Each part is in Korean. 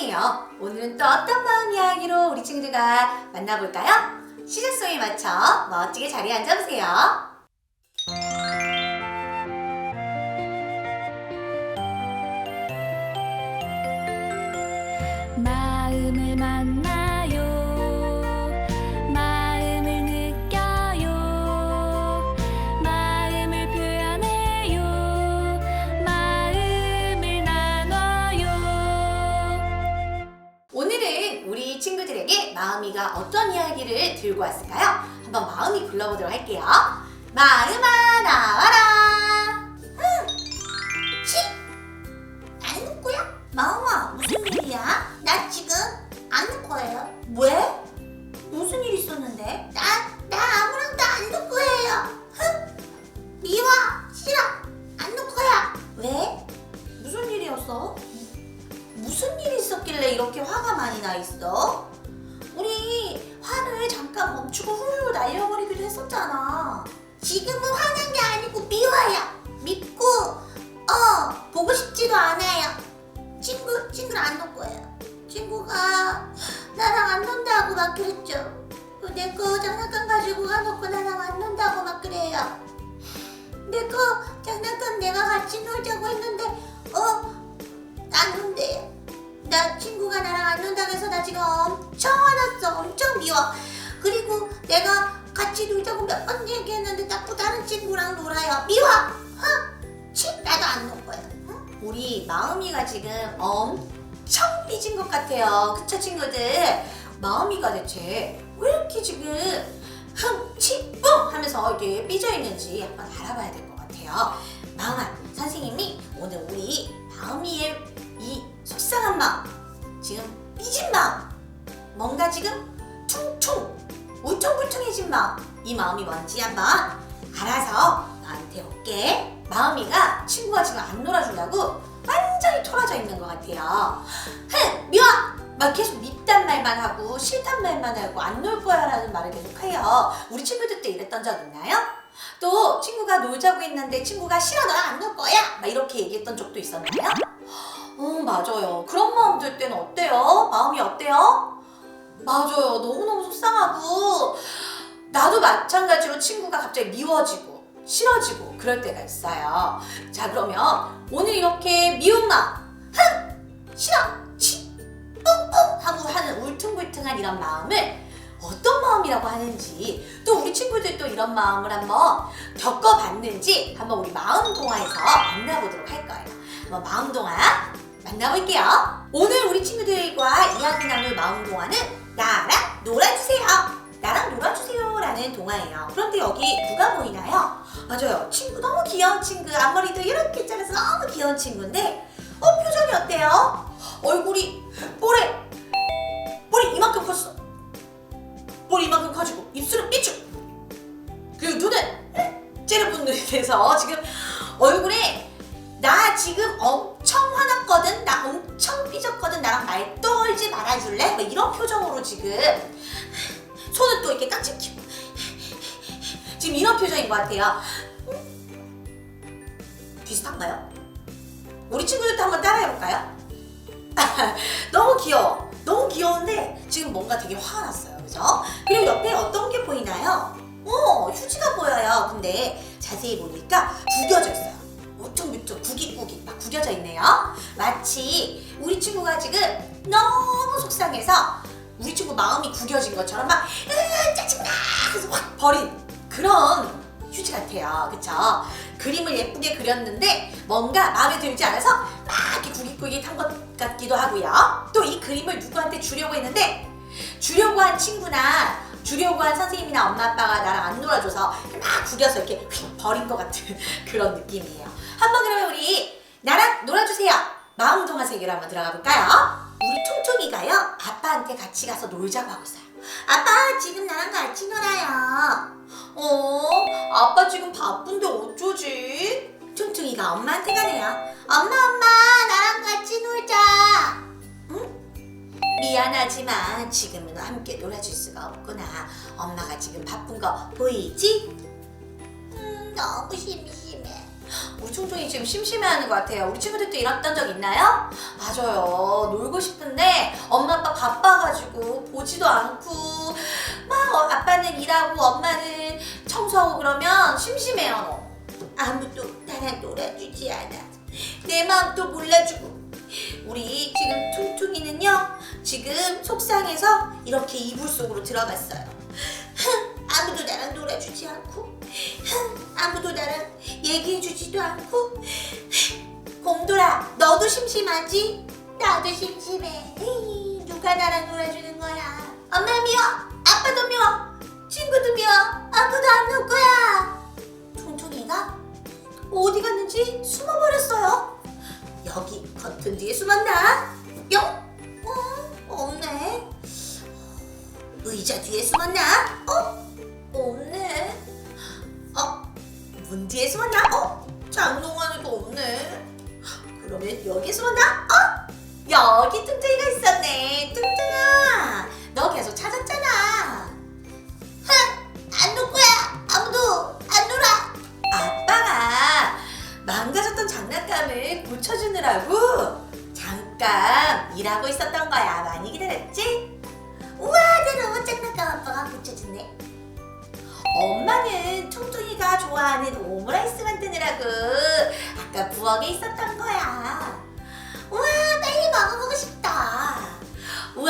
선생님이에요. 오늘은 또 어떤 마음 이야기로 우리 친구들과 만나볼까요? 시작성에 맞춰 멋지게 자리에 앉아보세요. 마음을 만나 어떤 이야기를 들고 왔을까요? 한번 마음이 불러보도록 할게요. 마음아 나와라. 지금 엄청 화났어. 엄청 미워. 그리고 내가 같이 놀자고 몇 번 얘기했는데 자꾸 다른 친구랑 놀아요. 미워. 흥. 치, 나도 안 놀 거야. 응? 우리 마음이가 지금 엄청 삐진 것 같아요. 그쵸 친구들? 마음이가 대체 왜 이렇게 지금 흥, 치, 뿡 하면서 이렇게 삐져 있는지 한번 알아봐야 될 것 같아요. 마음아, 선생님이 오늘 우리 마음이의 이 속상한 마음, 지금 삐진 마음, 뭔가 지금 퉁퉁, 울퉁불퉁해진 마음, 이 마음이 뭔지 한번 알아서 나한테 올게. 마음이가 친구가 지금 안 놀아준다고 완전히 토라져 있는 것 같아요. 흥, 미워! 막 계속 밉단 말만 하고 싫단 말만 하고 안 놀 거야 라는 말을 계속 해요. 우리 친구들 때 이랬던 적 있나요? 또 친구가 놀자고 했는데 친구가 싫어 너랑 안 놀 거야 막 이렇게 얘기했던 적도 있었나요? 어 맞아요 그런 마음 들 때는 어때요? 마음이 어때요? 맞아요 너무너무 속상하고 나도 마찬가지로 친구가 갑자기 미워지고 싫어지고 그럴 때가 있어요 자 그러면 오늘 이렇게 미운 마음 흥 싫어 치 뿡뿡 하고 하는 울퉁불퉁한 이런 마음을 어떤 마음이라고 하는지 또 우리 친구들도 이런 마음을 한번 겪어봤는지 한번 우리 마음 동화에서 만나보도록 할 거예요. 한번 마음 동화 만나볼게요. 오늘 우리 친구들과 이야기 나눌 마음 동화는 나랑 놀아주세요. 나랑 놀아주세요 라는 동화예요. 그런데 여기 누가 보이나요? 맞아요. 친구 너무 귀여운 친구. 앞머리도 이렇게 잘라서 너무 귀여운 친구인데 어 표정이 어때요? 얼굴이 뽀래 뽀리 이만큼 컸어. 머리 이만큼 커지고 입술은 삐죽 그리고 눈은 째려본 눈이 돼서 지금 얼굴에 나 지금 엄청 화났거든 나 엄청 삐졌거든 나랑 말 떨지 말아줄래? 뭐 이런 표정으로 지금 손은 또 이렇게 깍지 끼고 지금 이런 표정인 것 같아요 비슷한가요? 우리 친구들도 한번 따라해볼까요? 너무 귀여워 너무 귀여운데 지금 뭔가 되게 화가 났어요 그죠? 그리고 옆에 어떤 게 보이나요? 어, 휴지가 보여요. 근데 자세히 보니까 구겨져 있어요. 우퉁무퉁 구깃구깃 막 구겨져 있네요. 마치 우리 친구가 지금 너무 속상해서 우리 친구 마음이 구겨진 것처럼 막 으, 짜증나 해서 확 버린 그런 휴지 같아요. 그쵸? 그림을 예쁘게 그렸는데 뭔가 마음에 들지 않아서 막 이렇게 구깃구깃한 것 같기도 하고요. 또 이 그림을 누구한테 주려고 했는데 주려고 한 친구나 주려고 한 선생님이나 엄마 아빠가 나랑 안 놀아줘서 막 구겨서 이렇게 휙 버린 것 같은 그런 느낌이에요. 한번 그러면 우리 나랑 놀아주세요. 마음 동화 세계로 한번 들어가 볼까요? 우리 퉁퉁이가요 아빠한테 같이 가서 놀자고 하고 있어요. 아빠 지금 나랑 같이 놀아요. 어? 아빠 지금 바쁜데 어쩌지? 퉁퉁이가 엄마한테 가네요. 엄마 엄마 나랑 같이 놀자. 미안하지만 지금은 함께 놀아줄 수가 없구나. 엄마가 지금 바쁜 거 보이지? 음, 너무 심심해. 우리 퉁퉁이 지금 심심해하는 것 같아요. 우리 친구들도 이랬던 적 있나요? 맞아요. 놀고 싶은데 엄마 아빠 바빠가지고 보지도 않고 막 어, 아빠는 일하고 엄마는 청소하고 그러면 심심해요. 아무도 나랑 놀아주지 않아. 내 마음도 몰라주고. 우리 지금 퉁퉁이는요 지금 속상해서 이렇게 이불 속으로 들어갔어요. 아무도 나랑 놀아주지 않고 아무도 나랑 얘기해주지도 않고 곰돌아 너도 심심하지? 나도 심심해 누가 나랑 놀아주는 거야 엄마 미워 아빠도 미워 친구도 미워 아무도 안 놀 거야 퉁퉁이가 어디 갔는지 숨어버렸어요 여기 커튼 뒤에 숨었나? 뿅? 어, 없네 의자 뒤에 숨었나? 어? 없네. 어? 문 뒤에 숨었나? 어? 장롱 안에도 없네. 그러면 여기 숨었나? 어? 여기 뚱뚱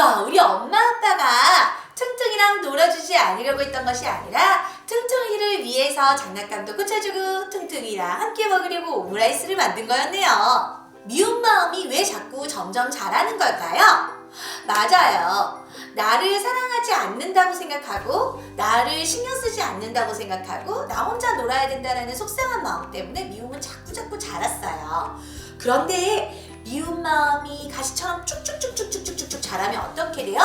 우와, 우리 엄마 아빠가 퉁퉁이랑 놀아주지 않으려고 했던 것이 아니라 퉁퉁이를 위해서 장난감도 고쳐주고 퉁퉁이랑 함께 먹으려고 오므라이스를 만든 거였네요. 미운 마음이 왜 자꾸 점점 자라는 걸까요? 맞아요. 나를 사랑하지 않는다고 생각하고 나를 신경 쓰지 않는다고 생각하고 나 혼자 놀아야 된다라는 속상한 마음 때문에 미움은 자꾸 자꾸 자랐어요. 그런데 미운 마음이 가시처럼 쭉쭉쭉쭉쭉쭉쭉 자라면 어떻게 돼요?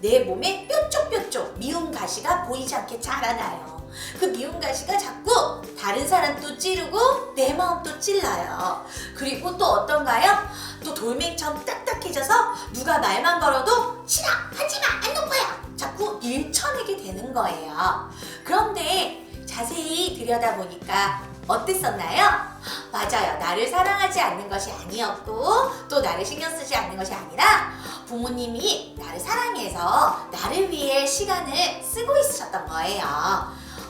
내 몸에 뾰족뾰족 미운 가시가 보이지 않게 자라나요. 그 미운 가시가 자꾸 다른 사람도 찌르고 내 마음도 찔러요. 그리고 또 어떤가요? 또 돌멩이처럼 딱딱해져서 누가 말만 걸어도 싫어 하지마 안 놓을 거야 자꾸 밀쳐내게 되는 거예요 그런데 자세히 들여다보니까 어땠었나요? 맞아요 나를 사랑하지 않는 것이 아니었고 또 나를 신경 쓰지 않는 것이 아니라 부모님이 나를 사랑해서 나를 위해 시간을 쓰고 있으셨던 거예요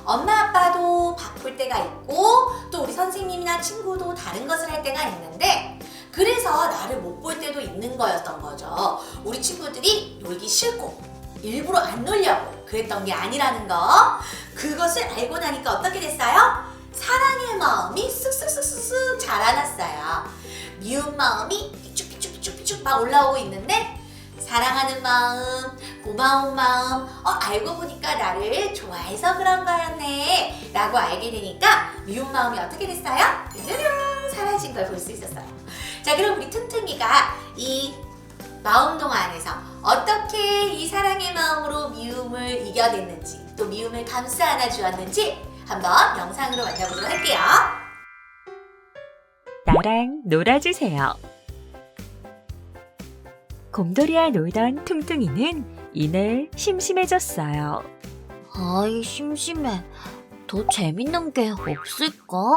엄마 아빠도 바쁠 때가 있고 또 우리 선생님이나 친구도 다른 것을 할 때가 있는데 그래서 나를 못 볼 때도 있는 거였던 거죠. 우리 친구들이 놀기 싫고 일부러 안 놀려고 그랬던 게 아니라는 거. 그것을 알고 나니까 어떻게 됐어요? 사랑의 마음이 쓱쓱쓱쓱쓱 자라났어요. 미운 마음이 삐쭉삐쭉삐쭉삐쭉 막 올라오고 있는데 사랑하는 마음, 고마운 마음, 어, 알고 보니까 나를 좋아해서 그런 거였네. 라고 알게 되니까 미운 마음이 어떻게 됐어요? 르르릉 사라진 걸 볼 수 있었어요. 자, 그럼 우리 퉁퉁이가 이 마음동화 안에서 어떻게 이 사랑의 마음으로 미움을 이겨냈는지 또 미움을 감싸 안아 주었는지 한번 영상으로 만나보도록 할게요. 나랑 놀아주세요. 곰돌이와 놀던 퉁퉁이는 이내 심심해졌어요. 아이, 심심해. 더 재밌는 게 없을까?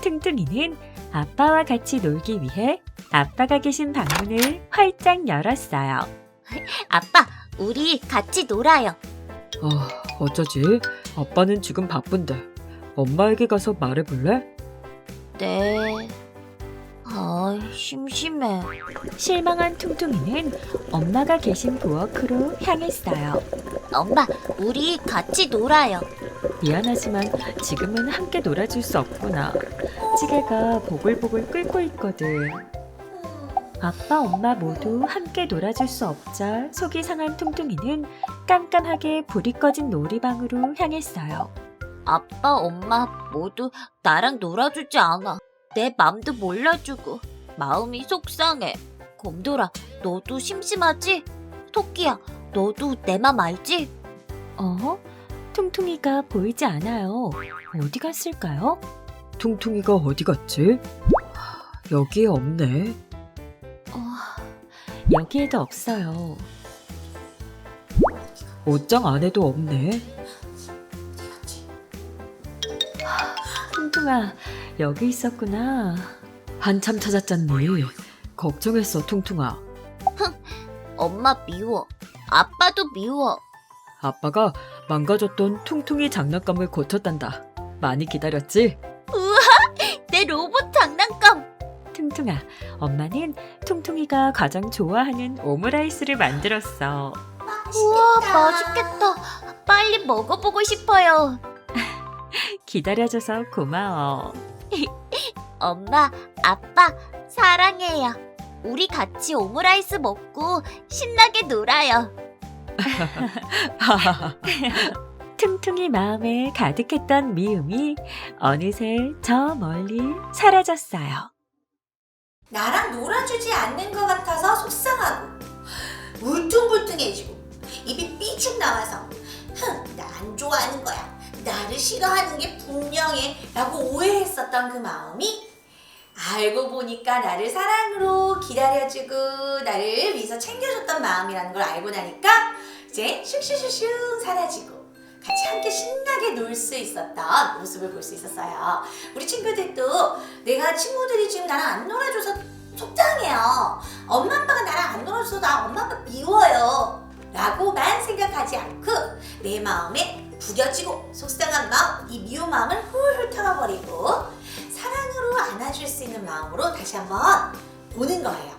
퉁퉁이는 아빠와 같이 놀기 위해 아빠가 계신 방문을 활짝 열었어요. 아빠, 우리 같이 놀아요. 아, 어쩌지? 아빠는 지금 바쁜데. 엄마에게 가서 말해볼래? 네. 아이, 심심해. 실망한 퉁퉁이는 엄마가 계신 부엌으로 향했어요. 엄마, 우리 같이 놀아요. 미안하지만 지금은 함께 놀아줄 수 없구나. 찌개가 보글보글 끓고 있거든. 아빠, 엄마 모두 함께 놀아줄 수 없자 속이 상한 퉁퉁이는 깜깜하게 불이 꺼진 놀이방으로 향했어요. 아빠, 엄마 모두 나랑 놀아주지 않아. 내 맘도 몰라주고 마음이 속상해. 곰돌아, 너도 심심하지? 토끼야, 너도 내 맘 알지? 어? 퉁퉁이가 보이지 않아요. 어디 갔을까요? 퉁퉁이가 어디 갔지? 여기에 없네. 어, 여기에도 없어요. 옷장 안에도 없네. 퉁퉁아, 여기 있었구나. 한참 찾았잖니. 걱정했어, 퉁퉁아. 엄마 미워. 아빠도 미워. 아빠가 망가졌던 퉁퉁이 장난감을 고쳤단다. 많이 기다렸지? 내 로봇 장난감. 퉁퉁아, 엄마는 퉁퉁이가 가장 좋아하는 오므라이스를 만들었어. 우와, 맛있겠다. 빨리 먹어보고 싶어요. 기다려줘서 고마워. 엄마, 아빠, 사랑해요. 우리 같이 오므라이스 먹고 신나게 놀아요. 퉁퉁이 마음에 가득했던 미움이 어느새 저 멀리 사라졌어요. 나랑 놀아주지 않는 것 같아서 속상하고 울퉁불퉁해지고 입이 삐죽 나와서 흥, 나 안 좋아하는 거야. 나를 싫어하는 게 분명해. 라고 오해했었던 그 마음이 알고 보니까 나를 사랑으로 기다려주고 나를 위해서 챙겨줬던 마음이라는 걸 알고 나니까 이제 슉슉슉슉 사라지고 같이 함께 신나게 놀 수 있었던 모습을 볼 수 있었어요. 우리 친구들도 내가 친구들이 지금 나랑 안 놀아줘서 속상해요. 엄마 아빠가 나랑 안 놀아줘서 나 엄마 아빠 미워요. 라고만 생각하지 않고 내 마음에 구겨지고 속상한 마음, 이 미운 마음을 훌훌 털어버리고 사랑으로 안아줄 수 있는 마음으로 다시 한번 보는 거예요.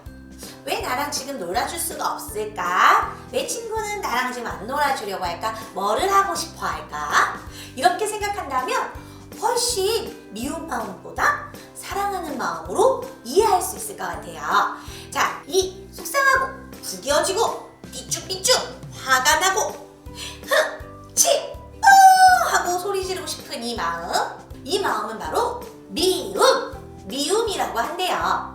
왜 나랑 지금 놀아줄 수가 없을까? 왜 친구는 나랑 지금 안 놀아주려고 할까? 뭐를 하고 싶어 할까? 이렇게 생각한다면 훨씬 미운 마음보다 사랑하는 마음으로 이해할 수 있을 것 같아요. 자, 이 속상하고 구겨지고 삐쭉삐쭉 화가 나고 흥, 치, 뿌 하고 소리 지르고 싶은 이 마음 이 마음은 바로 미움, 미움이라고 한대요.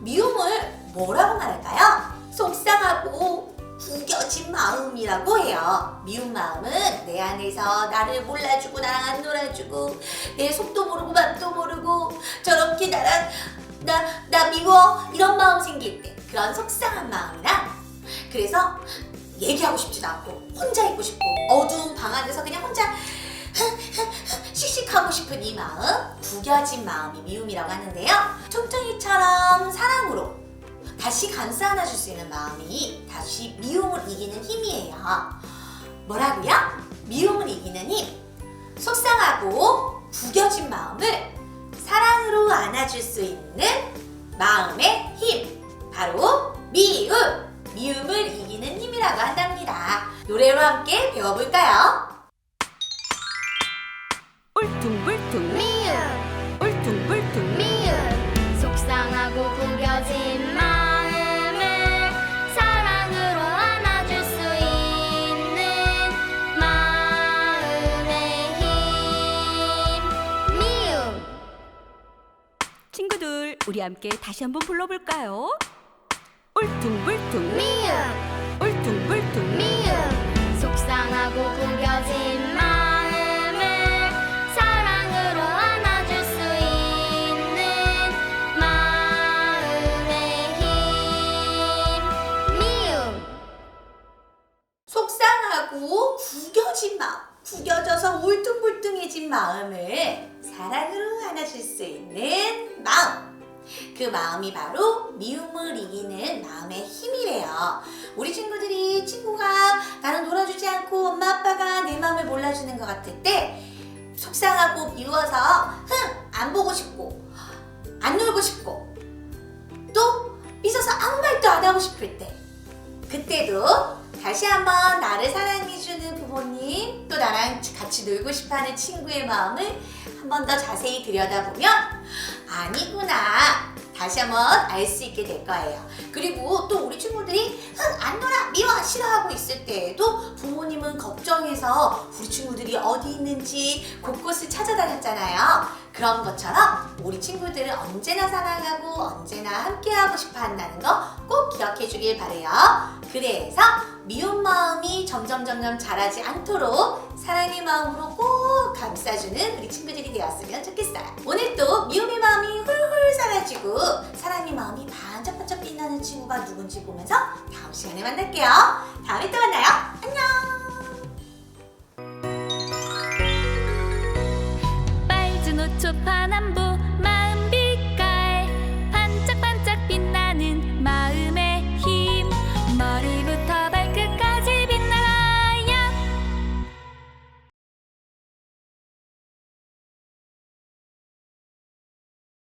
미움을 뭐라고 말할까요? 속상하고 구겨진 마음이라고 해요. 미운 마음은 내 안에서 나를 몰라주고 나랑 안 놀아주고 내 속도 모르고 맘도 모르고 저렇게 나랑 나, 나 미워 이런 마음 생길 때 그런 속상한 마음이랑 그래서 얘기하고 싶지도 않고 혼자 있고 싶고 어두운 방 안에서 그냥 혼자 씩씩하고 싶은 이 마음 구겨진 마음이 미움이라고 하는데요 퉁퉁이처럼 사랑으로 다시 감싸 안아줄 수 있는 마음이 다시 미움을 이기는 힘이에요. 뭐라고요? 미움을 이기는 힘. 속상하고 구겨진 마음을 사랑으로 안아줄 수 있는 마음의 힘. 바로 미움. 미움을 이기는 힘이라고 한답니다. 노래로 함께 배워볼까요? 울퉁불 우리 함께 다시 한번 불러볼까요? 울퉁불퉁 미움, 울퉁불퉁 미움. 속상하고 구겨진 마음을 사랑으로 안아줄 수 있는 마음의 힘. 미움. 속상하고 구겨진 마음, 구겨져서 울퉁불퉁해진 마음을 사랑으로 안아줄 수 있는 마음. 그 마음이 바로 미움을 이기는 마음의 힘이래요. 우리 친구들이 친구가 나랑 놀아주지 않고 엄마 아빠가 내 마음을 몰라주는 것 같을 때 속상하고 미워서 흥! 안 보고 싶고 안 놀고 싶고 또 삐져서 아무 말도 안 하고 싶을 때 그때도 다시 한번 나를 사랑해주는 부모님, 또 나랑 같이 놀고 싶어하는 친구의 마음을 한 번 더 자세히 들여다보면 아니구나. 다시 한번 알 수 있게 될 거예요. 그리고 또 우리 친구들이 흥, 안 놀아, 미워, 싫어하고 있을 때에도 부모님은 걱정해서 우리 친구들이 어디 있는지 곳곳을 찾아다녔잖아요. 그런 것처럼 우리 친구들은 언제나 사랑하고 언제나 함께하고 싶어 한다는 거 꼭 기억해 주길 바래요. 그래서 미운 마음이 점점 점점 자라지 않도록 사랑의 마음으로 꼭 감싸주는 우리 친구들이 되었으면 좋겠어요. 오늘 또 미움의 마음이 훌훌 사라지고 사랑의 마음이 반짝반짝 빛나는 친구가 누군지 보면서 다음 시간에 만날게요. 다음에 또 만나요. 안녕. 섭섭한 안부.